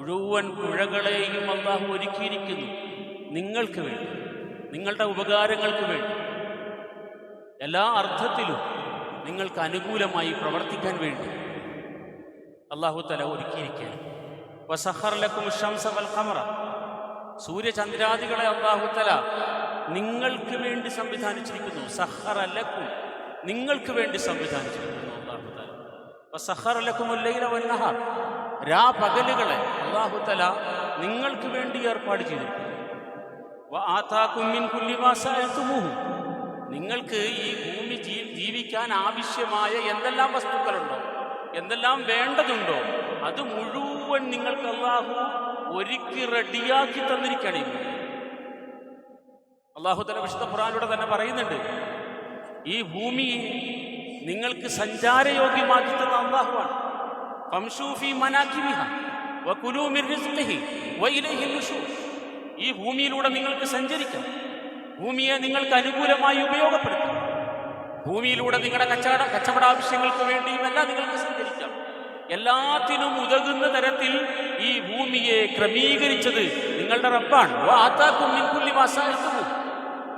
മുഴുവൻ പുഴകളെയും അള്ളാഹു ഒരുക്കിയിരിക്കുന്നു. നിങ്ങൾക്ക് വേണ്ടി നിങ്ങളുടെ ഉപകാരങ്ങൾക്ക് വേണ്ടി. എല്ലാ അർത്ഥത്തിലും നിങ്ങൾക്ക് അനുകൂലമായി പ്രവർത്തിക്കാൻ വേണ്ടി അള്ളാഹു തല ഒരുക്കിയിരിക്കുകയാണ്. വസഹർലക്കും സൂര്യചന്ദ്രാദികളെ അള്ളാഹു തല നിങ്ങൾക്ക് വേണ്ടി സംവിധാനിച്ചിരിക്കുന്നു. സഹറലക്കും നിങ്ങൾക്ക് വേണ്ടി സംവിധാനിച്ചിരിക്കുന്നു അള്ളാഹു തല. വസഹറലക്കും ഉല്ലൈല വന്നഹാർ രാ പകലുകളെ അള്ളാഹു തല നിങ്ങൾക്ക് വേണ്ടി ഏർപ്പാട് ചെയ്തിരിക്കുന്നു. നിങ്ങൾക്ക് ഈ ഭൂമി ജീവിക്കാൻ ആവശ്യമായ എന്തെല്ലാം വസ്തുക്കളുണ്ടോ എന്തെല്ലാം വേണ്ടതുണ്ടോ അത് മുഴുവൻ നിങ്ങൾക്ക് അള്ളാഹു ഒരുക്കി റെഡിയാക്കി തന്നിരിക്കണം. അള്ളാഹു തല വിശുദ്ധ ഖുറാനിലൂടെ തന്നെ പറയുന്നുണ്ട് ഈ ഭൂമി നിങ്ങൾക്ക് സഞ്ചാരയോഗ്യമാക്കി തന്ന അള്ളാഹുവാണ് ഫംശൂഫി മനാക്കിമിഹ വകുലൂ മിൻ റിസ്ഖിഹി വഇലൈഹി നുശൂർ ഈ ഭൂമിയിലൂടെ നിങ്ങൾക്ക് സഞ്ചരിക്കാം. ഭൂമിയെ നിങ്ങൾക്ക് അനുകൂലമായി ഉപയോഗപ്പെടുത്താം. ഭൂമിയിലൂടെ നിങ്ങളുടെ കച്ചവട കച്ചവട ആവശ്യങ്ങൾക്ക് വേണ്ടിയും എല്ലാം നിങ്ങൾക്ക് സഞ്ചരിക്കാം. എല്ലാത്തിനും ഉതകുന്ന തരത്തിൽ ഈ ഭൂമിയെ ക്രമീകരിച്ചത് നിങ്ങളുടെ റബ്ബാണ്.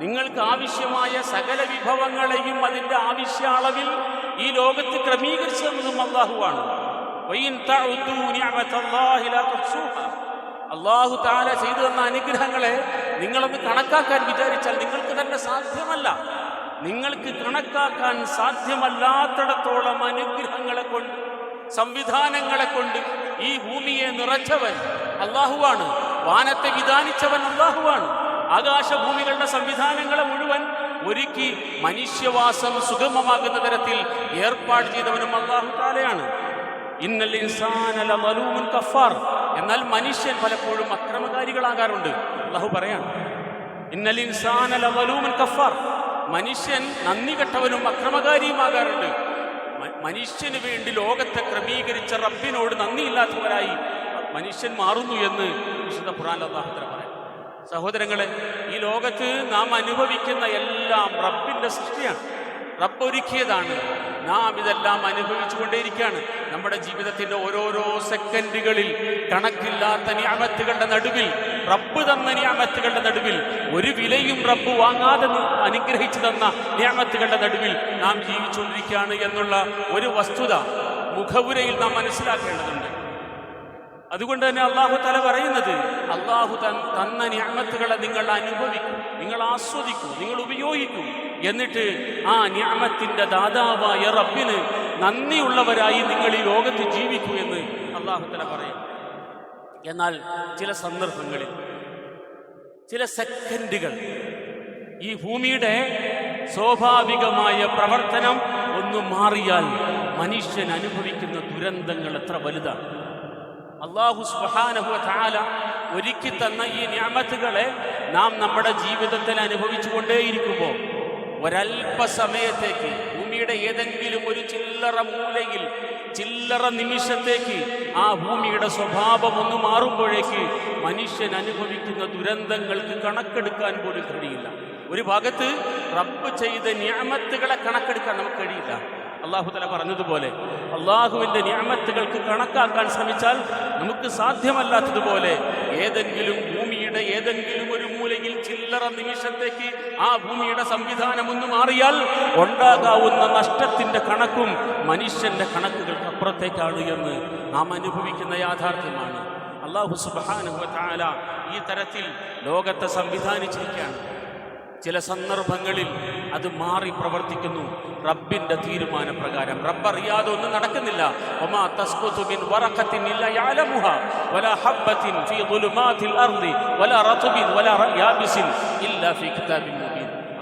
നിങ്ങൾക്ക് ആവശ്യമായ സകല വിഭവങ്ങളെയും അതിന്റെ ആവശ്യ അളവിൽ ഈ ലോകത്ത് ക്രമീകരിച്ചതെന്നും അള്ളാഹുവാണ് അള്ളാഹു താല ചെയ്തു തന്ന അനുഗ്രഹങ്ങളെ നിങ്ങളൊന്ന് കണക്കാക്കാൻ വിചാരിച്ചാൽ നിങ്ങൾക്ക് തന്നെ സാധ്യമല്ല. നിങ്ങൾക്ക് കണക്കാക്കാൻ സാധ്യമല്ലാത്തിടത്തോളം അനുഗ്രഹങ്ങളെ കൊണ്ട് സംവിധാനങ്ങളെ കൊണ്ട് ഈ ഭൂമിയെ നിറച്ചവൻ അള്ളാഹുവാണ് വാനത്തെ വിധാനിച്ചവൻ അള്ളാഹുവാണ് ആകാശഭൂമികളുടെ സംവിധാനങ്ങളെ മുഴുവൻ ഒരുക്കി മനുഷ്യവാസം സുഗമമാകുന്ന തരത്തിൽ ഏർപ്പാട് ചെയ്തവനും അള്ളാഹു താലയാണ് കഫാർ. എന്നാൽ മനുഷ്യൻ പലപ്പോഴും അക്രമകാരികളാകാറുണ്ട്. അള്ളാഹു പറയാണ് ഇന്നൽ ഇൻസാന ലളൂമുൻ കഫാർ. മനുഷ്യൻ നന്ദി കെട്ടവനും അക്രമകാരിയുമാകാറുണ്ട് മനുഷ്യന് വേണ്ടി ലോകത്തെ ക്രമീകരിച്ച റബ്ബിനോട് നന്ദിയില്ലാത്തവരായി മനുഷ്യൻ മാറുന്നു എന്ന് വിശുദ്ധ ഖുറാൻ അള്ളാഹുത്തര പറയാം സഹോദരങ്ങളെ ഈ ലോകത്ത് നാം അനുഭവിക്കുന്ന എല്ലാം റബ്ബിന്റെ സൃഷ്ടിയാണ്. റബ്ബ് ഒരുക്കിയതാണ് നാം ഇതെല്ലാം അനുഭവിച്ചുകൊണ്ടേയിരിക്കുകയാണ്. നമ്മുടെ ജീവിതത്തിന്റെ ഓരോരോ സെക്കൻഡുകളിൽ കണക്കില്ലാത്ത നിയമത്തുകളുടെ നടുവിൽ റബ്ബ് തന്ന നിയമത്തുകളുടെ നടുവിൽ ഒരു വിലയും റബ്ബ് വാങ്ങാതെ അനുഗ്രഹിച്ചു തന്ന നിയമത്തുകളുടെ നടുവിൽ നാം ജീവിച്ചുകൊണ്ടിരിക്കുകയാണ് എന്നുള്ള ഒരു വസ്തുത മുഖപുരയിൽ നാം മനസ്സിലാക്കേണ്ടതുണ്ട്. അതുകൊണ്ട് തന്നെ അള്ളാഹു തല പറയുന്നത് അള്ളാഹു തൻ തന്ന ഞാമത്തുകളെ നിങ്ങൾ അനുഭവിക്കും നിങ്ങൾ ആസ്വദിക്കൂ നിങ്ങൾ ഉപയോഗിക്കൂ. എന്നിട്ട് ആ ഞാമത്തിന്റെ ദാതാവായ റബ്ബിന് നന്ദിയുള്ളവരായി നിങ്ങൾ ഈ ലോകത്ത് ജീവിക്കൂ എന്ന് അള്ളാഹുത്തല തല പറയും. എന്നാൽ ചില സന്ദർഭങ്ങളിൽ ചില സെക്കൻഡുകൾ ഈ ഭൂമിയുടെ സ്വാഭാവികമായ പ്രവർത്തനം ഒന്ന് മാറിയാൽ മനുഷ്യൻ അനുഭവിക്കുന്ന ദുരന്തങ്ങൾ എത്ര വലുതാണ്. അള്ളാഹു സുബ്ഹാനഹു താല ഒരുക്കി തന്ന ഈ ഞാമത്തുകളെ നാം നമ്മുടെ ജീവിതത്തിൽ അനുഭവിച്ചുകൊണ്ടേയിരിക്കുമ്പോൾ ഒരല്പസമയത്തേക്ക് ഭൂമിയുടെ ഏതെങ്കിലും ഒരു ചില്ലറ മൂലയിൽ ചില്ലറ നിമിഷത്തേക്ക് ആ ഭൂമിയുടെ സ്വഭാവം ഒന്ന് മാറുമ്പോഴേക്ക് മനുഷ്യൻ അനുഭവിക്കുന്ന ദുരന്തങ്ങൾക്ക് കണക്കെടുക്കാൻ പോലും കഴിയില്ല. ഒരു ഭാഗത്ത് റബ്ബ് ചെയ്ത ഞാമത്തുകളെ കണക്കെടുക്കാൻ നമുക്ക് കഴിയില്ല. അള്ളാഹു തല പറഞ്ഞതുപോലെ അള്ളാഹുവിന്റെ ഞാമത്തുകൾക്ക് കണക്കാക്കാൻ ശ്രമിച്ചാൽ നമുക്ക് സാധ്യമല്ലാത്തതുപോലെ ഏതെങ്കിലും ഭൂമിയുടെ ഏതെങ്കിലും ഒരു മൂലയിൽ ചില്ലറ നിമിഷത്തേക്ക് ആ ഭൂമിയുടെ സംവിധാനം ഒന്ന് മാറിയാൽ ഉണ്ടാകാവുന്ന നഷ്ടത്തിന്റെ കണക്കും മനുഷ്യന്റെ കണക്കുകൾക്ക് അപ്പുറത്തേക്കാണ് എന്ന് നാം അനുഭവിക്കുന്ന യാഥാർത്ഥ്യമാണ്. അള്ളാഹു സുബാനുഭവത്താല താല ഈ തരത്തിൽ ലോകത്തെ സംവിധാനിച്ചിരിക്കുകയാണ്. ചില സന്ദർഭങ്ങളിൽ അത് മാറി പ്രവർത്തിക്കുന്നു. റബ്ബിന്റെ തീരുമാനപ്രകാരം. റബ്ബ് അറിയാതെ ഒന്നും നടക്കുന്നില്ല. ഒമാ ഇല്ല ഫീ കിതാബിൻ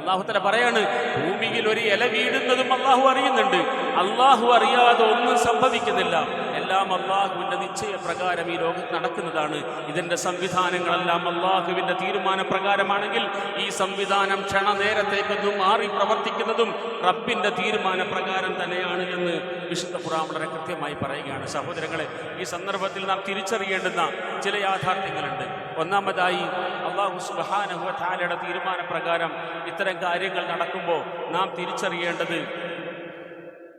തആല പറയാണ് ഭൂമിയിൽ ഒരു ഇല വീഴുന്നതും അള്ളാഹു അറിയുന്നുണ്ട്. അള്ളാഹു അറിയാതെ ഒന്നും സംഭവിക്കുന്നില്ല. എല്ലാം അള്ളാഹുവിന്റെ നിശ്ചയപ്രകാരം ഈ ലോകത്ത് നടക്കുന്നതാണ്. ഇതിന്റെ സംവിധാനങ്ങളെല്ലാം അള്ളാഹുവിന്റെ തീരുമാനപ്രകാരമാണെങ്കിൽ ഈ സംവിധാനം ക്ഷണനേരത്തേക്കൊന്നും മാറി പ്രവർത്തിക്കുന്നതും റബ്ബിന്റെ തീരുമാനപ്രകാരം തന്നെയാണ് എന്ന് വിശുദ്ധ ഖുറാൻ വളരെ കൃത്യമായി പറയുകയാണ്. സഹോദരങ്ങളെ ഈ സന്ദർഭത്തിൽ നാം തിരിച്ചറിയേണ്ടുന്ന ചില യാഥാർത്ഥ്യങ്ങളുണ്ട്. ഒന്നാമതായി അള്ളാഹു സുബാനഹുവ താലയുടെ തീരുമാനപ്രകാരം ഇത്തരം കാര്യങ്ങൾ നടക്കുമ്പോൾ നാം തിരിച്ചറിയേണ്ടത്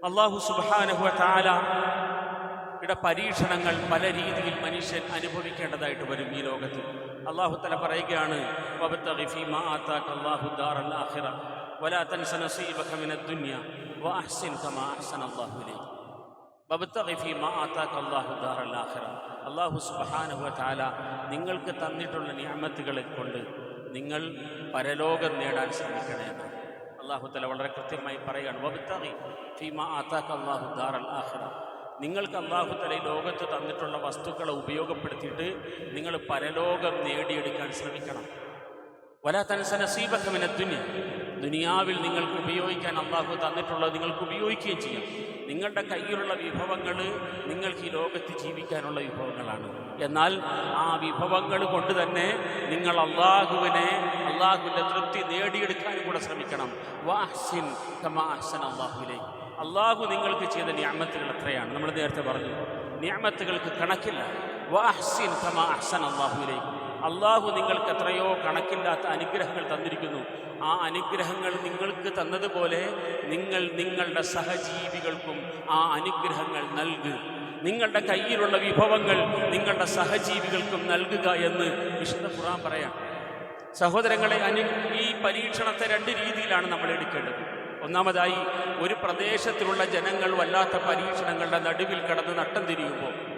അള്ളാഹു സുബാനഹുവ താല ഇവിടെ പരീക്ഷണങ്ങൾ പല രീതിയിൽ മനുഷ്യൻ അനുഭവിക്കേണ്ടതായിട്ട് വരും ഈ ലോകത്ത് അള്ളാഹു തല പറയുകയാണ് വലാ തൻസ നസീബക മിനദ് ദുനിയ വഅഹ്സിൻ കമാ അഹ്സന അല്ലാഹു ഇലൈക്. അല്ലാഹു സുബ്ഹാനഹു വതആല നിങ്ങൾക്ക് തന്നിട്ടുള്ള നിയമത്തുകളെ കൊണ്ട് നിങ്ങൾ പരലോകം നേടാൻ ശ്രമിക്കണേ അള്ളാഹു തല വളരെ കൃത്യമായി പറയുകയാണ് വബ്തഗി ഫീമാ അല്ലാഹു ദാറൽ ആഖിറ. നിങ്ങൾക്ക് അള്ളാഹു തല ലോകത്ത് തന്നിട്ടുള്ള വസ്തുക്കളെ ഉപയോഗപ്പെടുത്തിയിട്ട് നിങ്ങൾ പരലോകം നേടിയെടുക്കാൻ ശ്രമിക്കണം. വലാ തൻസ നസീബക്കമിന ദുനിയ. ദുനിയാവിൽ നിങ്ങൾക്ക് ഉപയോഗിക്കാൻ അള്ളാഹു തന്നിട്ടുള്ളത് നിങ്ങൾക്ക് ഉപയോഗിക്കുകയും ചെയ്യാം. നിങ്ങളുടെ കയ്യിലുള്ള വിഭവങ്ങൾ നിങ്ങൾക്ക് ഈ ലോകത്ത് ജീവിക്കാനുള്ള വിഭവങ്ങളാണ്. എന്നാൽ ആ വിഭവങ്ങൾ കൊണ്ട് തന്നെ നിങ്ങൾ അള്ളാഹുവിനെ അള്ളാഹുവിന്റെ തൃപ്തി നേടിയെടുക്കാനും കൂടെ ശ്രമിക്കണം. വാഹ്സിൻ കമാ അഹ്സൻ അള്ളാഹുലേക്ക് അള്ളാഹു നിങ്ങൾക്ക് ചെയ്ത ന്യാമത്തുകൾ എത്രയാണ്? നമ്മൾ നേരത്തെ പറഞ്ഞു. ന്യാമത്തുകൾക്ക് കണക്കില്ല. വാഹ്സിൻ തമാഹ്സൻ അള്ളാഹുലേക്ക് അള്ളാഹു നിങ്ങൾക്ക് എത്രയോ കണക്കില്ലാത്ത അനുഗ്രഹങ്ങൾ തന്നിരിക്കുന്നു. ആ അനുഗ്രഹങ്ങൾ നിങ്ങൾക്ക് തന്നതുപോലെ നിങ്ങൾ നിങ്ങളുടെ സഹജീവികൾക്കും ആ അനുഗ്രഹങ്ങൾ നൽകുക നിങ്ങളുടെ കയ്യിലുള്ള വിഭവങ്ങൾ നിങ്ങളുടെ സഹജീവികൾക്കും നൽകുക എന്ന് വിശുദ്ധ ഖുറാൻ പറയാം. സഹോദരങ്ങളെ അനു ഈ പരീക്ഷണത്തെ രണ്ട് രീതിയിലാണ് നമ്മൾ എടുക്കേണ്ടത്. ഒന്നാമതായി ഒരു പ്രദേശത്തിലുള്ള ജനങ്ങൾ വല്ലാത്ത പരീക്ഷണങ്ങളുടെ നടുവിൽ കടന്ന് നട്ടം തിരിയുമ്പോൾ.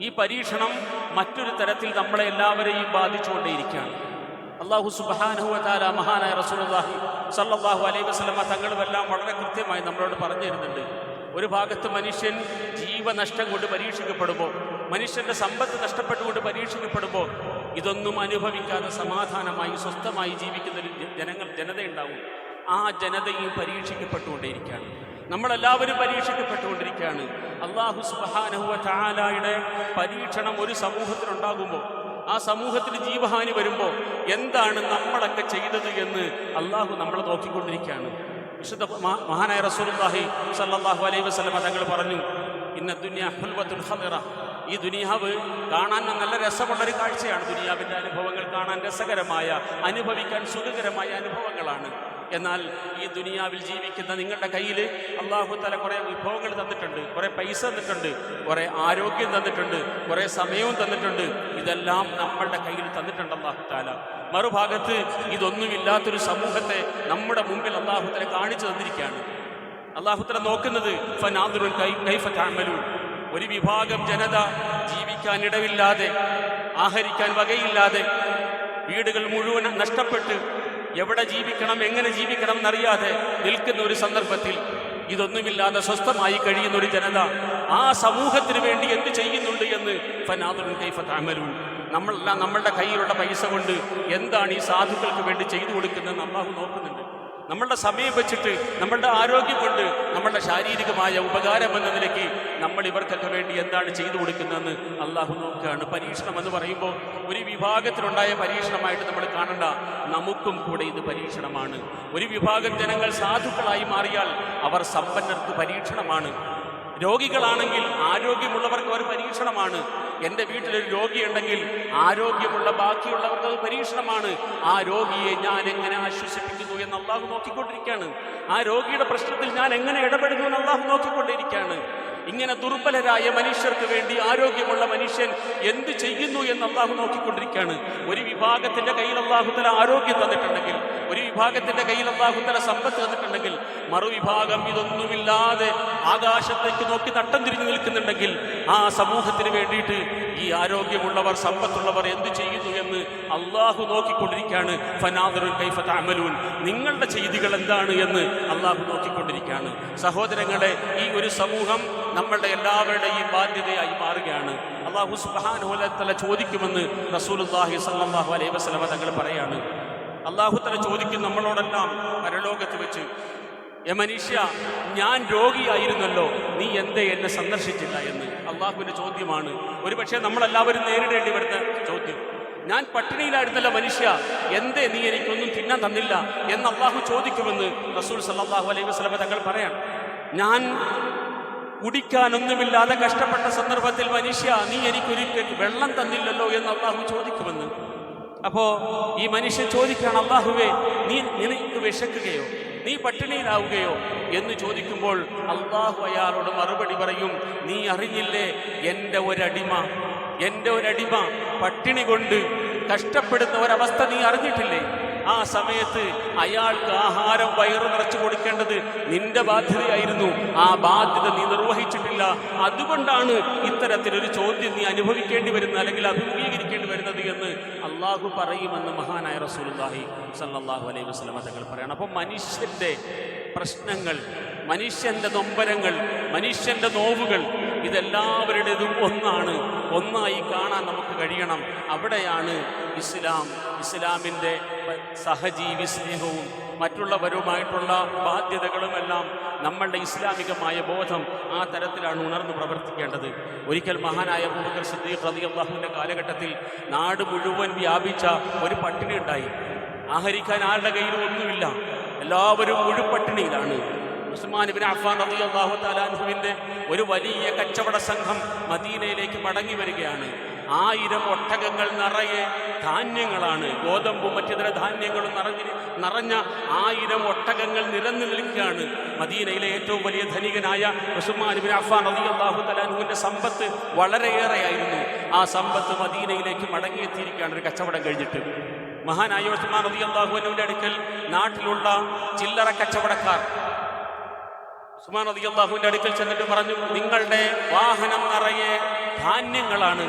ഈ പരീക്ഷണം മറ്റൊരു തരത്തിൽ നമ്മളെ എല്ലാവരെയും ബാധിച്ചുകൊണ്ടേയിരിക്കുകയാണ്. അള്ളാഹു സുബാനുഹുല മഹാനായ റസൂലുള്ളാഹി സല്ലാഹു അലൈഹി വസ്ലമ തങ്ങളുമെല്ലാം വളരെ കൃത്യമായി നമ്മളോട് പറഞ്ഞു തരുന്നുണ്ട്. ഒരു ഭാഗത്ത് മനുഷ്യൻ ജീവനഷ്ടം കൊണ്ട് പരീക്ഷിക്കപ്പെടുമ്പോൾ മനുഷ്യന്റെ സമ്പത്ത് നഷ്ടപ്പെട്ടുകൊണ്ട് പരീക്ഷിക്കപ്പെടുമ്പോൾ ഇതൊന്നും അനുഭവിക്കാതെ സമാധാനമായി സ്വസ്ഥമായി ജീവിക്കുന്ന ഒരു ജനങ്ങൾ ജനതയുണ്ടാവും. ആ ജനതയും പരീക്ഷിക്കപ്പെട്ടുകൊണ്ടേയിരിക്കുകയാണ്. നമ്മളെല്ലാവരും പരീക്ഷിക്കപ്പെട്ടുകൊണ്ടിരിക്കുകയാണ്. അള്ളാഹു സുബാനഹുവ ചാലായുടെ പരീക്ഷണം ഒരു സമൂഹത്തിലുണ്ടാകുമ്പോൾ ആ സമൂഹത്തിൽ ജീവഹാനി വരുമ്പോൾ എന്താണ് നമ്മളൊക്കെ ചെയ്തത് എന്ന് അള്ളാഹു നമ്മളെ നോക്കിക്കൊണ്ടിരിക്കുകയാണ്. വിശുദ്ധ മഹാനായ റസൂലുള്ളാഹി സല്ലാഹു അലൈഹി വസല്ലം തങ്ങൾ പറഞ്ഞു ഇന്ന ദുനിയ ഹുൽവത്തുൽ ഖദിറ ഈ ദുനിയാവ് കാണാൻ നല്ല രസമുള്ളൊരു കാഴ്ചയാണ്. ദുനിയാവിന്റെ അനുഭവങ്ങൾ കാണാൻ രസകരമായ അനുഭവിക്കാൻ സുഖകരമായ അനുഭവങ്ങളാണ്. എന്നാൽ ഈ ദുനിയാവിൽ ജീവിക്കുന്ന നിങ്ങളുടെ കയ്യിൽ അള്ളാഹു തല കുറേ വിഭവങ്ങൾ തന്നിട്ടുണ്ട് കുറേ പൈസ തന്നിട്ടുണ്ട് കുറേ ആരോഗ്യം തന്നിട്ടുണ്ട് കുറേ സമയവും തന്നിട്ടുണ്ട്. ഇതെല്ലാം നമ്മളുടെ കയ്യിൽ തന്നിട്ടുണ്ട് അള്ളാഹു താല മറുഭാഗത്ത് ഇതൊന്നുമില്ലാത്തൊരു സമൂഹത്തെ നമ്മുടെ മുമ്പിൽ അള്ളാഹു കാണിച്ചു തന്നിരിക്കുകയാണ്. അള്ളാഹുത്തല നോക്കുന്നത് ഒരു വിഭാഗം ജനത ജീവിക്കാൻ ഇടവില്ലാതെ ആഹരിക്കാൻ വകയില്ലാതെ വീടുകൾ മുഴുവൻ നഷ്ടപ്പെട്ട് എവിടെ ജീവിക്കണം എങ്ങനെ ജീവിക്കണം എന്നറിയാതെ നിൽക്കുന്ന ഒരു സന്ദർഭത്തിൽ ഇതൊന്നുമില്ലാതെ സ്വസ്ഥമായി കഴിയുന്ന ഒരു ജനത ആ സമൂഹത്തിന് വേണ്ടി എന്ത് ചെയ്യുന്നുണ്ട് എന്ന് ഫനാദുൽ കൈഫ തഅമലൂൻ. നമ്മളെല്ലാം നമ്മളുടെ കയ്യിലുള്ള പൈസ കൊണ്ട് എന്താണ് ഈ സാധുക്കൾക്ക് വേണ്ടി ചെയ്തു കൊടുക്കുന്നത് അള്ളാഹു നോക്കുന്നുണ്ട് നമ്മളുടെ സമയം വെച്ചിട്ട് നമ്മളുടെ ആരോഗ്യം കൊണ്ട് നമ്മളുടെ ശാരീരികമായ ഉപകാരം എന്ന നിലയ്ക്ക് നമ്മൾ ഇവർക്കൊക്കെ വേണ്ടി എന്താണ് ചെയ്തു കൊടുക്കുന്നതെന്ന് അള്ളാഹു നോക്കുകയാണ്. പരീക്ഷണം എന്ന് പറയുമ്പോൾ ഒരു വിഭാഗത്തിലുണ്ടായ പരീക്ഷണമായിട്ട് നമ്മൾ കാണണ്ട. നമുക്കും കൂടെ ഇത് പരീക്ഷണമാണ്. ഒരു വിഭാഗം ജനങ്ങൾ സാധുക്കളായി മാറിയാൽ അവർ സമ്പന്നർക്ക് പരീക്ഷണമാണ്. രോഗികളാണെങ്കിൽ ആരോഗ്യമുള്ളവർക്ക് ഒരു പരീക്ഷണമാണ്. എന്റെ വീട്ടിലൊരു രോഗിയുണ്ടെങ്കിൽ ആരോഗ്യമുള്ള ബാക്കിയുള്ളവർക്ക് അത് പരീക്ഷണമാണ്. ആ രോഗിയെ ഞാൻ എങ്ങനെ ആശ്വസിപ്പിക്കുന്നു എന്ന് അള്ളാഹു നോക്കിക്കൊണ്ടിരിക്കുകയാണ്. ആ രോഗിയുടെ പ്രശ്നത്തിൽ ഞാൻ എങ്ങനെ ഇടപെടുന്നു എന്ന് അള്ളാഹു നോക്കിക്കൊണ്ടിരിക്കുകയാണ്. ഇങ്ങനെ ദുർബലരായ മനുഷ്യർക്ക് വേണ്ടി ആരോഗ്യമുള്ള മനുഷ്യൻ എന്ത് ചെയ്യുന്നു എന്ന് അള്ളാഹു നോക്കിക്കൊണ്ടിരിക്കുകയാണ്. ഒരു വിഭാഗത്തിന്റെ കയ്യിൽ അള്ളാഹുത്തല ആരോഗ്യം തന്നിട്ടുണ്ടെങ്കിൽ ഒരു വിഭാഗത്തിന്റെ കയ്യിൽ അള്ളാഹുത്തല സമ്പത്ത് തന്നിട്ടുണ്ടെങ്കിൽ മറുവിഭാഗം ഇതൊന്നുമില്ലാതെ ആകാശത്തേക്ക് നോക്കി തട്ടം തിരിഞ്ഞു നിൽക്കുന്നുണ്ടെങ്കിൽ ആ സമൂഹത്തിന് വേണ്ടിയിട്ട് ഈ ആരോഗ്യമുള്ളവർ സമ്പത്തുള്ളവർ എന്ത് ചെയ്യുന്നു എന്ന് അള്ളാഹു നോക്കിക്കൊണ്ടിരിക്കുകയാണ്. ഫനാദറുൻ കൈഫ അമലൂൻ നിങ്ങളുടെ ചെയ്തികൾ എന്താണ് എന്ന് അള്ളാഹു നോക്കിക്കൊണ്ടിരിക്കുകയാണ്. സഹോദരങ്ങളെ ഈ ഒരു സമൂഹം നമ്മളുടെ എല്ലാവരുടെയും ബാധ്യതയായി മാറുകയാണ്. അള്ളാഹു സുബാനുഹുലത്തല ചോദിക്കുമെന്ന് റസൂലുല്ലാഹി സല്ലാഹു അലൈ വസ്ലമ തങ്ങൾ പറയാണ്. അള്ളാഹു തല ചോദിക്കും നമ്മളോടെല്ലാം പരലോകത്ത് വെച്ച് എ മനുഷ്യ ഞാൻ രോഗിയായിരുന്നല്ലോ നീ എന്തേ എന്നെ സന്ദർശിച്ചില്ല? എന്ന്. അള്ളാഹുവിന്റെ ചോദ്യമാണ്. ഒരുപക്ഷെ നമ്മളെല്ലാവരും നേരിടേണ്ടി വരുന്ന ചോദ്യം. ഞാൻ പട്ടിണിയിലായിരുന്നല്ല മനുഷ്യ എന്തേ നീ എനിക്കൊന്നും തിന്നാൻ തന്നില്ല? എന്ന് അള്ളാഹു ചോദിക്കുമെന്ന് റസൂൽ സല്ലാഹു അലൈഹി വസ്ലമ തങ്ങൾ പറയാൻ ഞാൻ കുടിക്കാനൊന്നുമില്ലാതെ കഷ്ടപ്പെട്ട സന്ദർഭത്തിൽ മനുഷ്യ നീ എനിക്കൊരിക്കൽ വെള്ളം തന്നില്ലല്ലോ എന്ന് അള്ളാഹു ചോദിക്കുമെന്ന്. അപ്പോ ഈ മനുഷ്യൻ ചോദിക്കുകയാണ് അള്ളാഹുവേ നീ നിനക്ക് വിശക്കുകയോ? നീ പട്ടിണിയിലാവുകയോ? എന്ന് ചോദിക്കുമ്പോൾ അള്ളാഹു അയാളോട് മറുപടി പറയും നീ അറിഞ്ഞില്ലേ എന്റെ ഒരടിമ എന്റെ ഒരടിമ പട്ടിണി കൊണ്ട് കഷ്ടപ്പെടുന്ന ഒരവസ്ഥ നീ അറിഞ്ഞിട്ടില്ലേ? ആ സമയത്ത് അയാൾക്ക് ആഹാരം വയറു നിറച്ചു കൊടുക്കേണ്ടത് നിന്റെ ബാധ്യതയായിരുന്നു. ആ ബാധ്യത നീ നിർവഹിച്ചിട്ടില്ല. അതുകൊണ്ടാണ് ഇത്തരത്തിലൊരു ചോദ്യം നീ അനുഭവിക്കേണ്ടി വരുന്നത് അല്ലെങ്കിൽ അഭിമുഖീകരിക്കേണ്ടി വരുന്നത് എന്ന് അള്ളാഹു പറയുമെന്ന് മഹാനായ റസൂലുള്ളാഹി സല്ലാഹു അലൈഹി വസ്ലമ തങ്ങൾ പറയണം. അപ്പം മനുഷ്യന്റെ പ്രശ്നങ്ങൾ മനുഷ്യന്റെ നൊമ്പരങ്ങൾ മനുഷ്യന്റെ നോവുകൾ ഇതെല്ലാവരുടേതും ഒന്നാണ്. ഒന്നായി കാണാൻ നമുക്ക് കഴിയണം. അവിടെയാണ് ഇസ്ലാം. ഇസ്ലാമിന്റെ സഹജീവി സ്നേഹവും മറ്റുള്ളവരുമായിട്ടുള്ള ബാധ്യതകളുമെല്ലാം നമ്മളുടെ ഇസ്ലാമികമായ ബോധം ആ തരത്തിലാണ് ഉണർന്നു പ്രവർത്തിക്കേണ്ടത്. ഒരിക്കൽ മഹാനായ ബൂബക്കർ സദ്ദീഖ് റതി അള്ളാഹുവിന്റെ കാലഘട്ടത്തിൽ നാട് മുഴുവൻ വ്യാപിച്ച ഒരു പട്ടിണി ഉണ്ടായി ആഹരിക്കാൻ ആരുടെ കയ്യിലും ഒന്നുമില്ല. എല്ലാവരും മുഴുപട്ടിണിയിലാണ്. ഉസ്മാൻ ഇബ്നു അഫ്ഫാൻ റളിയല്ലാഹു തആലാഹുവിന്റെ ഒരു വലിയ കച്ചവട സംഘം മദീനയിലേക്ക് മടങ്ങി വരികയാണ്. ആയിരം ഒട്ടകങ്ങൾ നിറയെ ധാന്യങ്ങളാണ്. ഗോതമ്പും മറ്റിതര ധാന്യങ്ങളും നിറഞ്ഞ നിറഞ്ഞ ആയിരം ഒട്ടകങ്ങൾ നിരന്നു നിൽക്കുകയാണ്. മദീനയിലെ ഏറ്റവും വലിയ ധനികനായ ഉസ്മാൻ ഇബ്നു അഫ്ഫാൻ റളിയല്ലാഹു തആലാഹുവിന്റെ സമ്പത്ത് വളരെയേറെയായിരുന്നു. ആ സമ്പത്ത് മദീനയിലേക്ക് മടങ്ങിയെത്തിയിരിക്കുകയാണ് ഒരു കച്ചവടം കഴിഞ്ഞിട്ട്. മഹാനായ ഉസ്മാൻ റളിയല്ലാഹു അൻഹുവിന്റെ അടുക്കൽ നാട്ടിലുള്ള ചില്ലറ കച്ചവടക്കാർ ഉസ്മാൻ റളിയല്ലാഹുവിന്റെ അടുക്കൽ ചെന്നിട്ട് പറഞ്ഞു നിങ്ങളുടെ വാഹനം നിറയെ ധാന്യങ്ങളാണ്.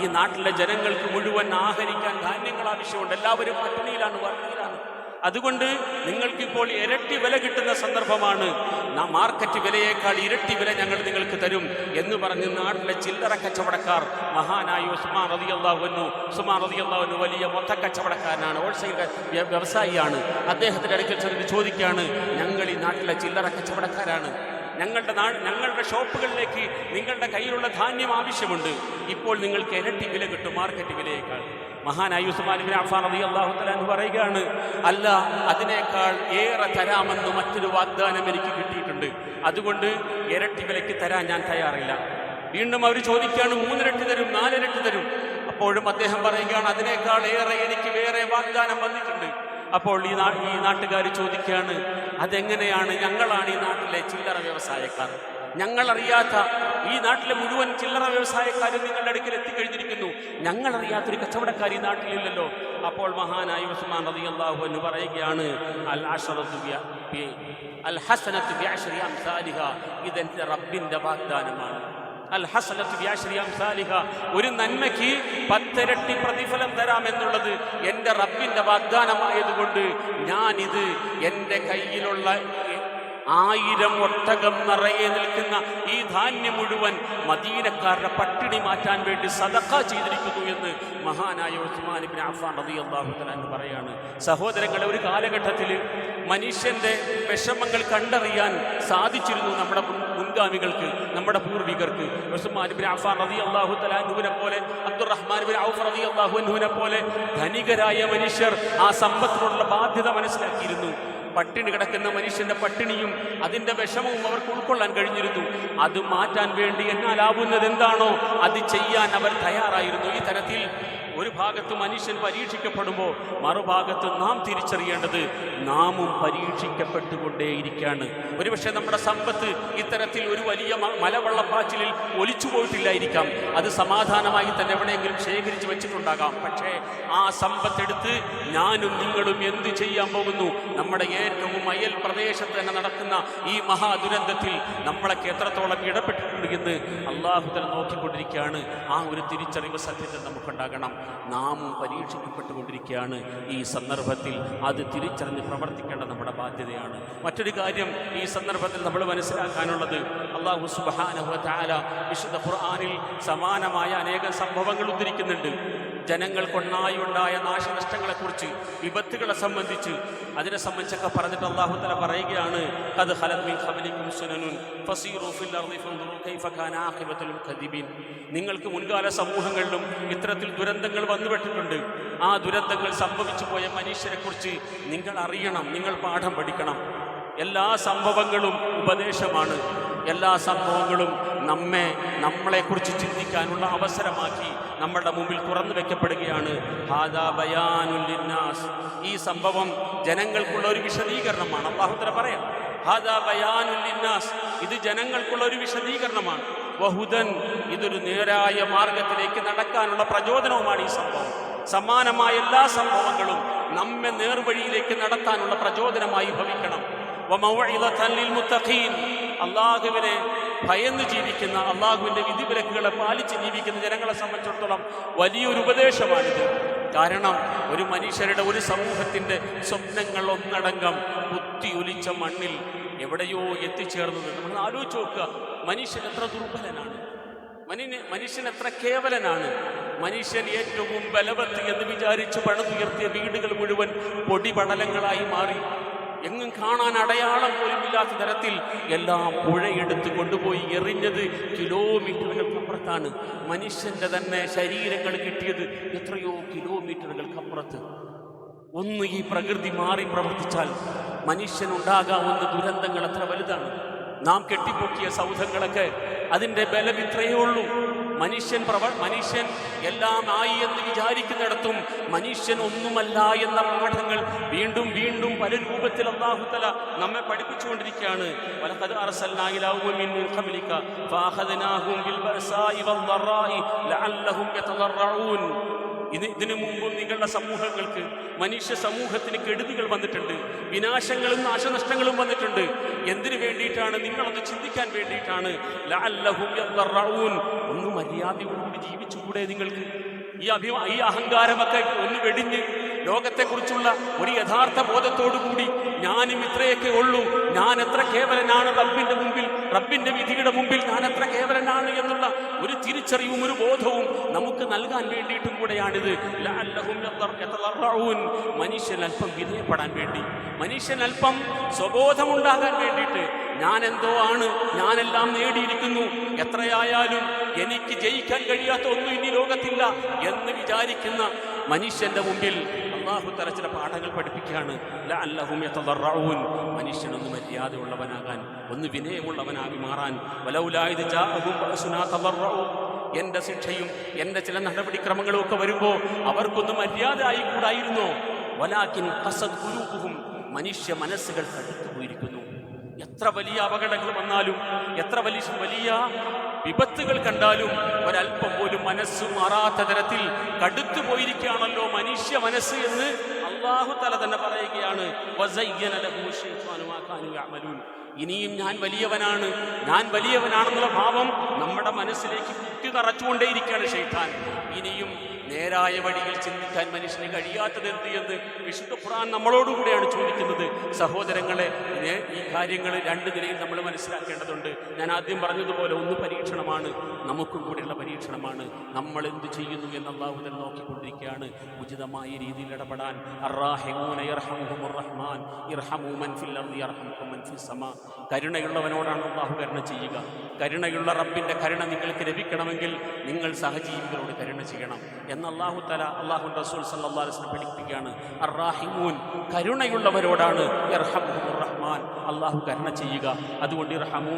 ഈ നാട്ടിലെ ജനങ്ങൾക്ക് മുഴുവൻ ആഹരിക്കാൻ ധാന്യങ്ങൾ ആവശ്യമുണ്ട്. എല്ലാവരും പട്ടിണിയിലാണ് വറുതിയിലാണ് അതുകൊണ്ട് നിങ്ങൾക്കിപ്പോൾ ഇരട്ടി വില കിട്ടുന്ന സന്ദർഭമാണ്. മാർക്കറ്റ് വിലയേക്കാൾ ഇരട്ടി വില ഞങ്ങൾ നിങ്ങൾക്ക് തരും എന്ന് പറഞ്ഞ് നാട്ടിലെ ചില്ലറ കച്ചവടക്കാർ മഹാനായ ഉസ്മാൻ റതി അള്ളാഹുന്നു ഉസ്മാൻ റതി വലിയ മൊത്ത കച്ചവടക്കാരനാണ് ഹോൾസെയിൽ വ്യവസായിയാണ്. അദ്ദേഹത്തിന്റെ അടുക്കൽ ചെന്ന് ചോദിക്കുകയാണ് ഞങ്ങൾ ഈ നാട്ടിലെ ചില്ലറ കച്ചവടക്കാരാണ്. ഞങ്ങളുടെ നാ ഞങ്ങളുടെ ഷോപ്പുകളിലേക്ക് നിങ്ങളുടെ കയ്യിലുള്ള ധാന്യം ആവശ്യമുണ്ട്. ഇപ്പോൾ നിങ്ങൾക്ക് ഇരട്ടി വില കിട്ടും മാർക്കറ്റ് വിലയേക്കാൾ. മഹാനായ അൻഹു പറയുകയാണ് അല്ല അതിനേക്കാൾ ഏറെ തരാമെന്ന് മറ്റൊരു വാഗ്ദാനം എനിക്ക് കിട്ടിയിട്ടുണ്ട്. അതുകൊണ്ട് ഇരട്ടി വിലയ്ക്ക് തരാൻ ഞാൻ തയ്യാറില്ല. വീണ്ടും അവർ ചോദിക്കുകയാണ് മൂന്നിരട്ടി തരും നാലിരട്ടി തരും. അപ്പോഴും അദ്ദേഹം പറയുകയാണ് അതിനേക്കാൾ ഏറെ എനിക്ക് വേറെ വാഗ്ദാനം വന്നിട്ടുണ്ട്. അപ്പോൾ ഈ നാ ഈ നാട്ടുകാർ ചോദിക്കുകയാണ് അതെങ്ങനെയാണ് ഞങ്ങളാണ് ഈ നാട്ടിലെ ചില്ലറ വ്യവസായക്കാർ? ഞങ്ങളറിയാത്ത ഈ നാട്ടിലെ മുഴുവൻ ചില്ലറ വ്യവസായക്കാരും നിങ്ങളുടെ അടുക്കൽ എത്തിക്കഴിഞ്ഞിരിക്കുന്നു. ഞങ്ങളറിയാത്തൊരു കച്ചവടക്കാർ ഈ നാട്ടിലില്ലല്ലോ. അപ്പോൾ മഹാനായ ഉസ്മാൻ റളിയല്ലാഹു എന്ന് പറയുകയാണ് അൽ അൽ ഇതെന്റെ റബ്ബിന്റെ വാഗ്ദാനമാണ്. അൽ ഹസനത്ത് വ്യാശ്രിയാം സാലിഹ ഒരു നന്മയ്ക്ക് പത്തിരട്ടി പ്രതിഫലം തരാമെന്നുള്ളത് എന്റെ റബ്ബിന്റെ വാഗ്ദാനമായതുകൊണ്ട് ഞാനിത് എന്റെ കയ്യിലുള്ള ആയിരം ഒട്ടകം നിറയെ നിൽക്കുന്ന ഈ ധാന്യം മുഴുവൻ മദീനക്കാരുടെ പട്ടിണി മാറ്റാൻ വേണ്ടി സദക്ക ചെയ്തിരിക്കുന്നു എന്ന് മഹാനായ ഉസ്മാൻ ഇബ്നു അഫാൻ തആല എന്ന് പറയാണ്. സഹോദരങ്ങളെ ഒരു കാലഘട്ടത്തിൽ മനുഷ്യന്റെ വിഷമങ്ങൾ കണ്ടറിയാൻ സാധിച്ചിരുന്നു നമ്മുടെ മുൻ- മുൻഗാമികൾക്ക് നമ്മുടെ പൂർവികർക്ക്. ഉസ്മാൻ ഇബ്നു അഫാൻ റളിയല്ലാഹു അള്ളാഹു തലാൻഹുവിനെ പോലെ അബ്ദുറഹ്മാൻ ഇബ്നു ഔഫ് റളിയല്ലാഹു അൻഹുവിനെ പോലെ ധനികരായ മനുഷ്യർ ആ സമ്പത്തിനുള്ള ബാധ്യത മനസ്സിലാക്കിയിരുന്നു. പട്ടിണി കിടക്കുന്ന മനുഷ്യന്റെ പട്ടിണിയും അതിന്റെ വിഷമവും അവർക്ക് ഉൾക്കൊള്ളാൻ കഴിഞ്ഞിരുന്നു. അത് മാറ്റാൻ വേണ്ടി എന്നാലാവുന്നത് എന്താണോ അത് ചെയ്യാൻ അവർ തയ്യാറായിരുന്നു. ഈ തരത്തിൽ ഒരു ഭാഗത്ത് മനുഷ്യൻ പരീക്ഷിക്കപ്പെടുമ്പോൾ മറുഭാഗത്ത് നാം തിരിച്ചറിയേണ്ടത് നാമും പരീക്ഷിക്കപ്പെട്ടുകൊണ്ടേയിരിക്കുകയാണ് ഒരുപക്ഷെ നമ്മുടെ സമ്പത്ത് ഇത്തരത്തിൽ ഒരു വലിയ മലവെള്ളപ്പാച്ചിലിൽ ഒലിച്ചു പോയിട്ടില്ലായിരിക്കാം. അത് സമാധാനമായി തന്നെ എവിടെയെങ്കിലും ശേഖരിച്ച് വെച്ചിട്ടുണ്ടാകാം. പക്ഷേ ആ സമ്പത്തെടുത്ത് ഞാനും നിങ്ങളും എന്ത് ചെയ്യാൻ പോകുന്നു? നമ്മുടെ ഏറ്റവും അയൽ പ്രദേശത്ത് തന്നെ നടക്കുന്ന ഈ മഹാദുരന്തത്തിൽ നമ്മളൊക്കെ എത്രത്തോളം ഇടപെട്ടിട്ടുണ്ട് എന്ന് അള്ളാഹുദൻ നോക്കിക്കൊണ്ടിരിക്കുകയാണ്. ആ ഒരു തിരിച്ചറിവ് സത്യത്തിൽ നമുക്കുണ്ടാകണം. നാമും പരീക്ഷിക്കപ്പെട്ടുകൊണ്ടിരിക്കുകയാണ് ഈ സന്ദർഭത്തിൽ. അത് തിരിച്ചറിഞ്ഞ് പ്രവർത്തിക്കേണ്ട നമ്മുടെ ബാധ്യതയാണ്. മറ്റൊരു കാര്യം ഈ സന്ദർഭത്തിൽ നമ്മൾ മനസ്സിലാക്കാനുള്ളത് അള്ളാഹു സുബാനഹു താല വിശുദ്ധ ഖുർആാനിൽ സമാനമായ അനേകം സംഭവങ്ങൾ ഉദ്ധരിക്കുന്നുണ്ട്. ജനങ്ങൾക്കൊന്നായി ഉണ്ടായ നാശനഷ്ടങ്ങളെക്കുറിച്ച് വിപത്തുകളെ സംബന്ധിച്ച് അതിനെ സംബന്ധിച്ചൊക്കെ പറഞ്ഞിട്ട് അള്ളാഹുത്തല തല പറയുകയാണ് അത് നിങ്ങൾക്ക് മുൻകാല സമൂഹങ്ങളിലും ഇത്തരത്തിൽ ദുരന്തങ്ങൾ വന്നുപെട്ടിട്ടുണ്ട്. ആ ദുരന്തങ്ങൾ സംഭവിച്ചു പോയ മനുഷ്യരെക്കുറിച്ച് നിങ്ങൾ അറിയണം നിങ്ങൾ പാഠം പഠിക്കണം. എല്ലാ സംഭവങ്ങളും ഉപദേശമാണ്. എല്ലാ സംഭവങ്ങളും നമ്മെ നമ്മളെക്കുറിച്ച് ചിന്തിക്കാനുള്ള അവസരമാക്കി നമ്മുടെ മുമ്പിൽ തുറന്നു വെക്കപ്പെടുകയാണ്. ഈ സംഭവം ജനങ്ങൾക്കുള്ള ഒരു വിശദീകരണമാണ്. അള്ളാഹുത്തര പറയാം ഇത് ജനങ്ങൾക്കുള്ള ഒരു വിശദീകരണമാണ്. വഹുദൻ ഇതൊരു നേരായ മാർഗത്തിലേക്ക് നടക്കാനുള്ള പ്രചോദനവുമാണ് ഈ സംഭവം. സമാനമായ എല്ലാ സംഭവങ്ങളും നമ്മെ നേർവഴിയിലേക്ക് നടത്താനുള്ള പ്രചോദനമായി ഭവിക്കണം. അള്ളാഹുവിനെ ഭയന്ന് ജീവിക്കുന്ന അള്ളാഹുവിന്റെ വിധിവിലക്കുകളെ പാലിച്ച് ജീവിക്കുന്ന ജനങ്ങളെ സംബന്ധിച്ചിടത്തോളം വലിയൊരു ഉപദേശമാണിത്. കാരണം ഒരു മനുഷ്യരുടെ ഒരു സമൂഹത്തിന്റെ സ്വപ്നങ്ങൾ ഒന്നടങ്കം കുത്തിയൊലിച്ച മണ്ണിൽ എവിടെയോ എത്തിച്ചേർന്നത്. നമ്മൾ ആലോചിച്ച് നോക്കുക. മനുഷ്യൻ എത്ര ദുർബലനാണ്. മനുഷ്യ മനുഷ്യൻ എത്ര കേവലനാണ്. മനുഷ്യൻ ഏറ്റവും ബലവത്ത് എന്ന് വിചാരിച്ച് പണിതുയർത്തിയ വീടുകൾ മുഴുവൻ പൊടിപടലങ്ങളായി മാറി. എങ്ങും കാണാൻ അടയാളം പോലും ഇല്ലാത്ത തരത്തിൽ എല്ലാം പുഴയെടുത്ത് കൊണ്ടുപോയി എറിഞ്ഞത് കിലോമീറ്ററുകൾക്കപ്പുറത്താണ്. മനുഷ്യന്റെ തന്നെ ശരീരങ്ങൾ കിട്ടിയത് എത്രയോ കിലോമീറ്ററുകൾക്കപ്പുറത്ത്. ഒന്ന് ഈ പ്രകൃതി മാറി പ്രവർത്തിച്ചാൽ മനുഷ്യനുണ്ടാകാവുന്ന ദുരന്തങ്ങൾ അത്ര വലുതാണ്. നാം കെട്ടിപ്പൊക്കിയ സൗധങ്ങളൊക്കെ അതിന്റെ ബലം ഇത്രയേ ഉള്ളൂ. മനുഷ്യൻ പ്രവ മനുഷ്യൻ എല്ലാം ആയി എന്ന് വിചാരിക്കുന്നിടത്തും മനുഷ്യൻ ഒന്നുമല്ല എന്ന പാഠങ്ങൾ വീണ്ടും വീണ്ടും പല രൂപത്തിൽ അള്ളാഹുത്തല നമ്മെ പഠിപ്പിച്ചുകൊണ്ടിരിക്കുകയാണ്. ഫഅഖദ്നാഹും ബിൽ ലഅല്ലഹും യതളറഊൻ ഇത് ഇതിനു മുമ്പും നിങ്ങളുടെ സമൂഹങ്ങൾക്ക് മനുഷ്യ സമൂഹത്തിന് കെടുതികൾ വന്നിട്ടുണ്ട് വിനാശങ്ങളും നാശനഷ്ടങ്ങളും വന്നിട്ടുണ്ട്. എന്തിനു വേണ്ടിയിട്ടാണ്? നിങ്ങളൊന്ന് ചിന്തിക്കാൻ വേണ്ടിയിട്ടാണ്. ഒന്ന് മര്യാദയോടുകൂടി ജീവിച്ചുകൂടെ നിങ്ങൾക്ക്. ഈ അഭിമാ ഈ അഹങ്കാരമൊക്കെ ഒന്ന് വെടിഞ്ഞ് ലോകത്തെക്കുറിച്ചുള്ള ഒരു യഥാർത്ഥ ബോധത്തോടുകൂടി ഞാനും ഇത്രയൊക്കെ ഉള്ളൂ. ഞാൻ എത്ര കേവലനാണ് റബ്ബിന്റെ മുമ്പിൽ റബ്ബിന്റെ വിധിയുടെ മുമ്പിൽ ഞാൻ എത്ര കേവലനാണ് ഒരു തിരിച്ചറിവും ഒരു ബോധവും നമുക്ക് നൽകാൻ വേണ്ടിയിട്ടും കൂടെയാണിത്. മനുഷ്യൻ അല്പം വിധേയപ്പെടാൻ വേണ്ടി. മനുഷ്യൻ അല്പം സ്വബോധമുണ്ടാകാൻ വേണ്ടിയിട്ട് ഞാൻ എന്തോ ആണ് ഞാനെല്ലാം നേടിയിരിക്കുന്നു. എത്രയായാലും എനിക്ക് ജയിക്കാൻ കഴിയാത്ത ഒന്നും ഇനി ലോകത്തില്ല എന്ന് വിചാരിക്കുന്ന മനുഷ്യന്റെ മുമ്പിൽ അള്ളാഹു തല ചില പാഠങ്ങൾ പഠിപ്പിക്കുകയാണ്. ലഅല്ലഹും ഒന്ന് മര്യാദയുള്ളവനാകാൻ ഒന്ന് വിനയമുള്ളവനാകി മാറാൻ. വലൗലായത് എന്റെ ശിക്ഷയും എന്റെ ചില നടപടിക്രമങ്ങളും ഒക്കെ വരുമ്പോൾ അവർക്കൊന്നും മര്യാദ ആയിക്കൂടായിരുന്നു വലാക്കിൻ ഖസദ് ഖുലൂബുഹും. മനുഷ്യ മനസ്സുകൾ തടുത്തു പോയിരിക്കുന്നു എത്ര വലിയ അപകടങ്ങൾ വന്നാലും എത്ര വലിയ വലിയ വിപത്തുകൾ കണ്ടാലും ഒരല്പം പോലും മനസ്സ് മാറാത്ത തരത്തിൽ കടുത്തു പോയിരിക്കുകയാണല്ലോ മനുഷ്യ മനസ്സ് എന്ന് അള്ളാഹു തല തന്നെ പറയുകയാണ് ഇനിയും ഞാൻ വലിയവനാണ്. ഞാൻ വലിയവനാണെന്നുള്ള ഭാവം നമ്മുടെ മനസ്സിലേക്ക് കുത്തി നിറച്ചുകൊണ്ടേയിരിക്കുകയാണ് ഷെയ്ത്താൻ ഇനിയും നേരായ വഴിയിൽ ചിന്തിക്കാൻ മനുഷ്യന് കഴിയാത്തത് എന്ത് എന്ന് വിശുദ്ധ ഖുർആൻ നമ്മളോടുകൂടെയാണ് ചോദിക്കുന്നത്. സഹോദരങ്ങളെ ഈ കാര്യങ്ങൾ രണ്ട് നിലയിൽ നമ്മൾ മനസ്സിലാക്കേണ്ടതുണ്ട്. ഞാൻ ആദ്യം പറഞ്ഞതുപോലെ ഒന്ന് പരീക്ഷണമാണ്. നമുക്കും കൂടെയുള്ള പരീക്ഷണമാണ്. നമ്മൾ എന്ത് ചെയ്യുന്നു എന്ന് അള്ളാഹുദൻ നോക്കിക്കൊണ്ടിരിക്കുകയാണ്. ഉചിതമായ രീതിയിൽ ഇടപെടാൻ. കരുണയുള്ളവനോടാണ് അള്ളാഹു കരുണ ചെയ്യുക. കരുണയുള്ള റബ്ബിന്റെ കരുണ നിങ്ങൾക്ക് ലഭിക്കണമെങ്കിൽ നിങ്ങൾ സഹജീവികളോട് കരുണ ചെയ്യണം. എന്ന് അള്ളാഹു തല അള്ളാഹു റസൂൽ വസല്ലം പഠിപ്പിക്കുകയാണ്. അറാഹിമൂൻ കരുണയുള്ളവരോടാണ് റഹ്മാൻ. അള്ളാഹു കരുണ ചെയ്യുക. അതുകൊണ്ട് ഇർഹമു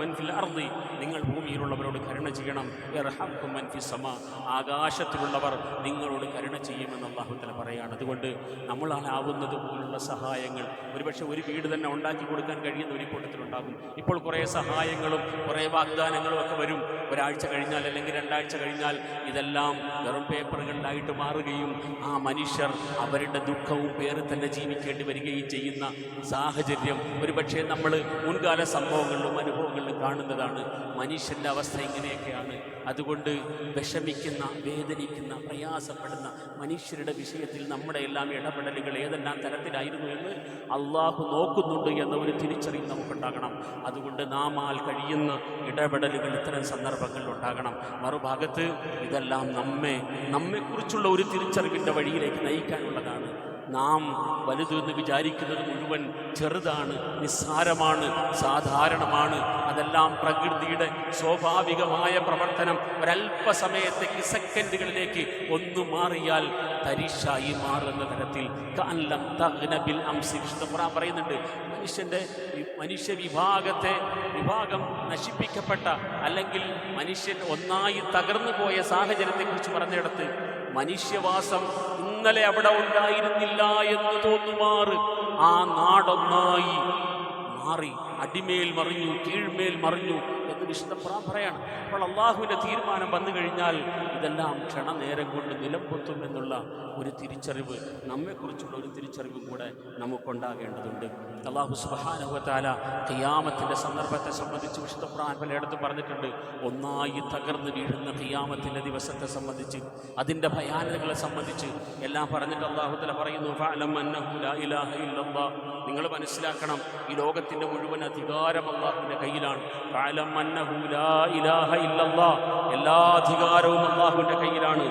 മൻ ഫിൽ അർദി നിങ്ങൾ ഭൂമിയിലുള്ളവരോട് കരുണ ചെയ്യണം. ഇർഹംഖു മൻ സമ സമാ ആകാശത്തിലുള്ളവർ നിങ്ങളോട് കരുണ ചെയ്യുമെന്ന് അള്ളാഹു തല പറയാണ്. അതുകൊണ്ട് നമ്മളാലാവുന്നത് പോലുള്ള സഹായങ്ങൾ. ഒരുപക്ഷെ ഒരു വീട് തന്നെ ഉണ്ടാക്കി കൊടുക്കാൻ കഴിയുന്ന ഒരു കൂട്ടത്തിലുണ്ടാകും ഇപ്പോൾ കുറേ സഹായങ്ങളും കുറേ വാഗ്ദാനങ്ങളും ഒക്കെ വരും. ഒരാഴ്ച കഴിഞ്ഞാൽ അല്ലെങ്കിൽ രണ്ടാഴ്ച കഴിഞ്ഞാൽ ഇതെല്ലാം വെറും പേപ്പറുകളിലായിട്ട് മാറുകയും ആ മനുഷ്യർ അവരുടെ ദുഃഖവും പേര് തന്നെ ജീവിക്കേണ്ടി വരികയും ചെയ്യുന്ന സാഹചര്യം. ഒരുപക്ഷെ നമ്മൾ മുൻകാല സംഭവങ്ങളിലും അനുഭവങ്ങളിലും കാണുന്നതാണ് മനുഷ്യന്റെ അവസ്ഥ ഇങ്ങനെയൊക്കെയാണ്. അതുകൊണ്ട് വിഷമിക്കുന്ന വേദനിക്കുന്ന പ്രയാസപ്പെടുന്ന മനുഷ്യരുടെ വിഷയത്തിൽ നമ്മുടെ എല്ലാം ഇടപെടലുകൾ ഏതെല്ലാം തരത്തിലായിരുന്നു എന്ന് അള്ളാഹു നോക്കുന്നുണ്ട് എന്ന ഒരു തിരിച്ചറിവ് നമുക്കുണ്ടാകണം. അതുകൊണ്ട് നാമാൽ കഴിയുന്ന ഇടപെടലുകൾ ഇത്തരം സന്ദർഭങ്ങളിൽ ഉണ്ടാകണം. മറുഭാഗത്ത് ഇതെല്ലാം നമ്മെ നമ്മെക്കുറിച്ചുള്ള ഒരു തിരിച്ചറിവിന്റെ വഴിയിലേക്ക് നയിക്കാനുള്ളതാണ്. നാം വലുതെന്ന് വിചാരിക്കുന്നത് മുഴുവൻ ചെറുതാണ് നിസ്സാരമാണ് സാധാരണമാണ്. അതെല്ലാം പ്രകൃതിയുടെ സ്വാഭാവികമായ പ്രവർത്തനം. ഒരല്പസമയത്തേക്ക് സെക്കൻഡുകളിലേക്ക് ഒന്ന് മാറിയാൽ തരിശായി മാറുന്ന തരത്തിൽ. അംസി. പറയുന്നുണ്ട് മനുഷ്യന്റെ മനുഷ്യ വിഭാഗത്തെ വിഭാഗം നശിപ്പിക്കപ്പെട്ട അല്ലെങ്കിൽ മനുഷ്യൻ ഒന്നായി തകർന്നു പോയ സാഹചര്യത്തെക്കുറിച്ച് പറഞ്ഞിടത്ത് മനുഷ്യവാസം ഇന്നലെ അവിടെ ഉണ്ടായിരുന്നില്ല എന്ന് തോന്നുമാറ്. ആ നാടൊന്നായി മാറി. അടിമേൽ മറിഞ്ഞു കീഴ്മേൽ മറിഞ്ഞു എന്ന് വിശുദ്ധ ഖുർആൻ പറയാണ്. അപ്പോൾ അള്ളാഹുവിന്റെ തീരുമാനം വന്നു കഴിഞ്ഞാൽ ഇതെല്ലാം ക്ഷണനേരം കൊണ്ട് നിലംപൊത്തും എന്നുള്ള ഒരു തിരിച്ചറിവ് നമ്മെക്കുറിച്ചുള്ള ഒരു തിരിച്ചറിവും കൂടെ നമുക്കുണ്ടാകേണ്ടതുണ്ട്. അള്ളാഹു സുബാനുഭവത്താല ഖിയാമത്തിന്റെ സന്ദർഭത്തെ സംബന്ധിച്ച് വിശുദ്ധ ഖുർആൻ പലയിടത്തും പറഞ്ഞിട്ടുണ്ട്. ഒന്നായി തകർന്ന് വീഴുന്ന ഖിയാമത്തിന്റെ ദിവസത്തെ സംബന്ധിച്ച് അതിന്റെ ഭയാനതകളെ സംബന്ധിച്ച് എല്ലാം പറഞ്ഞിട്ട് അള്ളാഹുത്തല പറയുന്നു. നിങ്ങൾ മനസ്സിലാക്കണം ഈ ലോകത്തിന്റെ മുഴുവൻ അധികാരം അള്ളാഹുവിന്റെ കയ്യിലാണ്. എല്ലാ അധികാരവും അള്ളാഹുവിന്റെ കയ്യിലാണ്.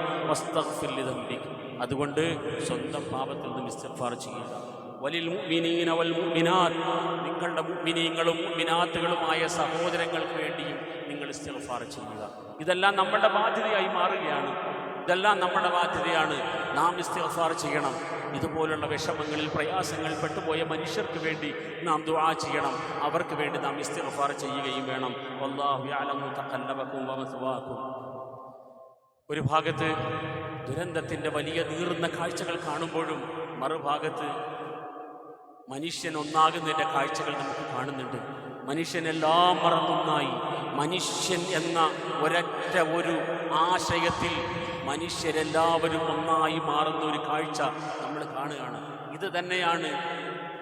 അതുകൊണ്ട് സ്വന്തം പാപത്തിൽ നിന്ന് ഇസ്തിഗ്ഫാർ ചെയ്യുക. വലിൽ മുഅ്മിനീന വൽ മുഅ്മിനാത്ത്. നിങ്ങളുടെ മുഅ്മിനീങ്ങളും മുഅ്മിനാത്തുകളുമായ സഹോദരങ്ങൾക്ക് വേണ്ടിയും നിങ്ങൾ ഇസ്തിഗ്ഫാർ ചെയ്യുക. ഇതെല്ലാം നമ്മുടെ ബാധ്യതയായി മാറുകയാണ്. ഇതെല്ലാം നമ്മുടെ ബാധ്യതയാണ്. നാം ഇസ്തിഗ്ഫാർ ചെയ്യണം. ഇതുപോലുള്ള വിഷമങ്ങളിൽ പ്രയാസങ്ങളിൽ പെട്ടുപോയ മനുഷ്യർക്ക് വേണ്ടി നാം ദുആ ചെയ്യണം. അവർക്ക് വേണ്ടി നാം ഇസ്തിഗ്ഫാർ ചെയ്യുകയും വേണം. വല്ലാഹു യഅലമു തഖല്ലബകും വമസ്വാകും ഒരു ഭാഗത്ത് ദുരന്തത്തിന്റെ വലിയ നീറുന്ന കാഴ്ചകൾ കാണുമ്പോഴും മറുഭാഗത്ത് മനുഷ്യൻ ഒന്നാകുന്നതിന്റെ കാഴ്ചകൾ നമുക്ക് കാണുന്നുണ്ട്. മനുഷ്യനെല്ലാം മറന്നൊന്നായി. മനുഷ്യൻ എന്ന ഒരൊറ്റ ഒരു ആശയത്തിൽ മനുഷ്യരെല്ലാവരും ഒന്നായി മാറുന്ന ഒരു കാഴ്ച നമ്മൾ കാണുകയാണ്. ഇത് തന്നെയാണ്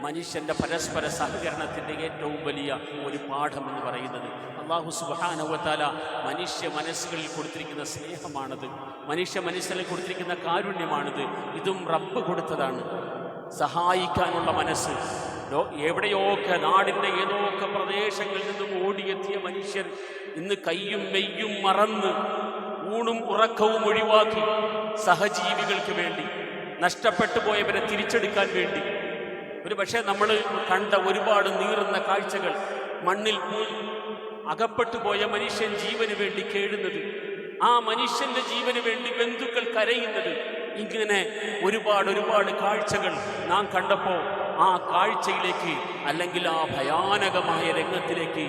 മനുഷ്യന്റെ പരസ്പര സഹകരണത്തിന്റെ ഏറ്റവും വലിയ ഒരു പാഠം എന്ന് പറയുന്നത്. അള്ളാഹു സുബാനവത്താല മനുഷ്യ മനസ്സുകളിൽ കൊടുത്തിരിക്കുന്ന സ്നേഹമാണത്. മനുഷ്യ മനസ്സുകളിൽ കൊടുത്തിരിക്കുന്ന കാരുണ്യമാണിത്. ഇതും റബ്ബ് കൊടുത്തതാണ്. സഹായിക്കാനുള്ള മനസ്സ് എവിടെയൊക്കെ നാടിന്റെ ഏതൊക്കെ പ്രദേശങ്ങളിൽ നിന്നും ഓടിയെത്തിയ മനുഷ്യർ ഇന്ന് കയ്യും മെയ്യും മറന്ന് ഊണും ഉറക്കവും ഒഴിവാക്കി സഹജീവികൾക്ക് വേണ്ടി നഷ്ടപ്പെട്ടു പോയവരെ തിരിച്ചെടുക്കാൻ വേണ്ടി. ഒരു പക്ഷേ നമ്മൾ കണ്ട ഒരുപാട് നീറുന്ന കാഴ്ചകൾ മണ്ണിൽ അകപ്പെട്ടു പോയ മനുഷ്യൻ ജീവന് വേണ്ടി കേഴുന്നത് ആ മനുഷ്യന്റെ ജീവന് വേണ്ടി ബന്ധുക്കൾ കരയുന്നത് ഇങ്ങനെ ഒരുപാട് ഒരുപാട് കാഴ്ചകൾ നാം കണ്ടപ്പോൾ ആ കാഴ്ചയിലേക്ക് അല്ലെങ്കിൽ ആ ഭയാനകമായ രംഗത്തിലേക്ക്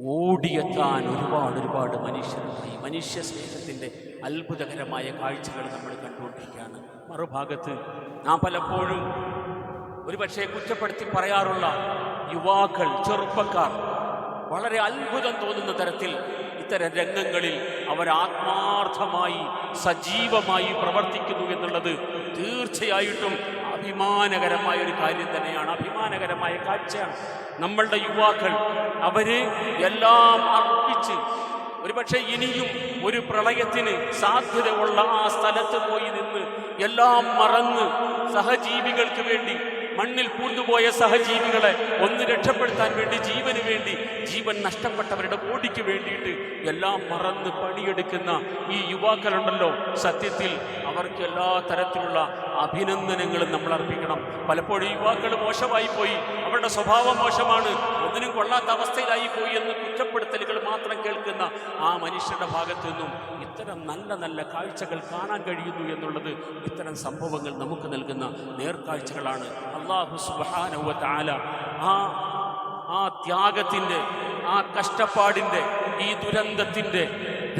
ഓടിയെത്താൻ ഒരുപാട് ഒരുപാട് മനുഷ്യരുമായി മനുഷ്യ സ്നേഹത്തിന്റെ അത്ഭുതകരമായ കാഴ്ചകൾ നമ്മൾ കണ്ടുകൊണ്ടിരിക്കുകയാണ്. മറുഭാഗത്ത് നാം പലപ്പോഴും ഒരുപക്ഷെ കുറ്റപ്പെടുത്തി പറയാറുള്ള യുവാക്കൾ ചെറുപ്പക്കാർ വളരെ അത്ഭുതം തോന്നുന്ന തരത്തിൽ ഇത്തരം രംഗങ്ങളിൽ അവർ ആത്മാർത്ഥമായി സജീവമായി പ്രവർത്തിക്കുന്നു എന്നുള്ളത് തീർച്ചയായിട്ടും അഭിമാനകരമായ ഒരു കാര്യം തന്നെയാണ്. അഭിമാനകരമായ കാഴ്ചയാണ് നമ്മളുടെ യുവാക്കൾ. അവർ എല്ലാം അർപ്പിച്ച് ഒരുപക്ഷെ ഇനിയും ഒരു പ്രളയത്തിന് സാധ്യത ഉള്ള ആ സ്ഥലത്ത് പോയി നിന്ന് എല്ലാം മറന്ന് സഹജീവികൾക്ക് വേണ്ടി മണ്ണിൽ പൂണ്ടുപോയ സഹജീവികളെ ഒന്ന് രക്ഷപ്പെടുത്താൻ വേണ്ടി ജീവന് വേണ്ടി ജീവൻ നഷ്ടപ്പെട്ടവരുടെ ബോഡിക്ക് വേണ്ടിയിട്ട് എല്ലാം മറന്ന് പണിയെടുക്കുന്ന ഈ യുവാക്കളുണ്ടല്ലോ. സത്യത്തിൽ അവർക്ക് എല്ലാ തരത്തിലുള്ള അഭിനന്ദനങ്ങളും നമ്മൾ അർപ്പിക്കണം. പലപ്പോഴും യുവാക്കൾ മോശമായി പോയി അവരുടെ സ്വഭാവം മോശമാണ്. ഒന്നിനും കൊള്ളാത്ത അവസ്ഥയിലായി പോയി എന്ന് കുറ്റപ്പെടുത്തലുകൾ മാത്രം കേൾക്കുന്ന ആ മനുഷ്യരുടെ ഭാഗത്തു നിന്നും ഇത്തരം നല്ല നല്ല കാഴ്ചകൾ കാണാൻ കഴിയുന്നു എന്നുള്ളത് ഇത്തരം സംഭവങ്ങൾ നമുക്ക് നൽകുന്ന നേർക്കാഴ്ചകളാണ്. അള്ളാഹു സുബാനവ താല ആ ആ ത്യാഗത്തിന്റെ ആ കഷ്ടപ്പാടിന്റെ ഈ ദുരന്തത്തിന്റെ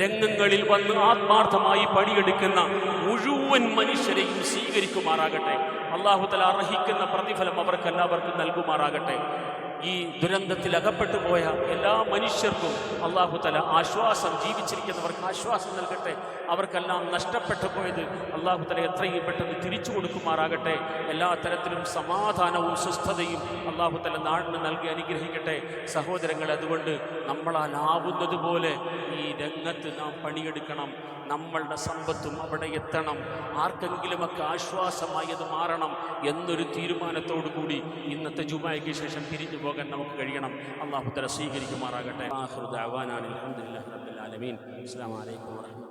രംഗങ്ങളിൽ വന്ന് ആത്മാർത്ഥമായി പണിയെടുക്കുന്ന മുഴുവൻ മനുഷ്യരെയും സ്വീകരിക്കുമാറാകട്ടെ. അള്ളാഹുതല അർഹിക്കുന്ന പ്രതിഫലം അവർക്കെല്ലാവർക്കും നൽകുമാറാകട്ടെ. ഈ ദുരന്തത്തിൽ അകപ്പെട്ടു പോയ എല്ലാ മനുഷ്യർക്കും അള്ളാഹുതല ആശ്വാസം ജീവിച്ചിരിക്കുന്നവർക്ക് ആശ്വാസം നൽകട്ടെ. അവർക്കെല്ലാം നഷ്ടപ്പെട്ടു പോയത് അള്ളാഹുതല എത്രയും പെട്ടെന്ന് തിരിച്ചു കൊടുക്കുമാറാകട്ടെ. എല്ലാ തരത്തിലും സമാധാനവും സുസ്ഥതയും സ്വസ്ഥതയും അള്ളാഹുതല നാടിന് നൽകി അനുഗ്രഹിക്കട്ടെ. സഹോദരങ്ങളെ അതുകൊണ്ട് നമ്മളാൽ ആവുന്നതുപോലെ ഈ രംഗത്ത് നാം പണിയെടുക്കണം. നമ്മളുടെ സമ്പത്തും അവിടെ എത്തണം. ആർക്കെങ്കിലുമൊക്കെ ആശ്വാസമായി അത് മാറണം എന്നൊരു തീരുമാനത്തോടു കൂടി ഇന്നത്തെ ജുമായ്ക്ക് ശേഷം പിരിഞ്ഞു പോകാൻ നമുക്ക് കഴിയണം. അള്ളാഹുത്തല സ്വീകരിക്കുമാറാകട്ടെ. അലഹമുല്ലാ റബ്ബിൽ ആലമീൻ. അസ്സാം വലൈക്കും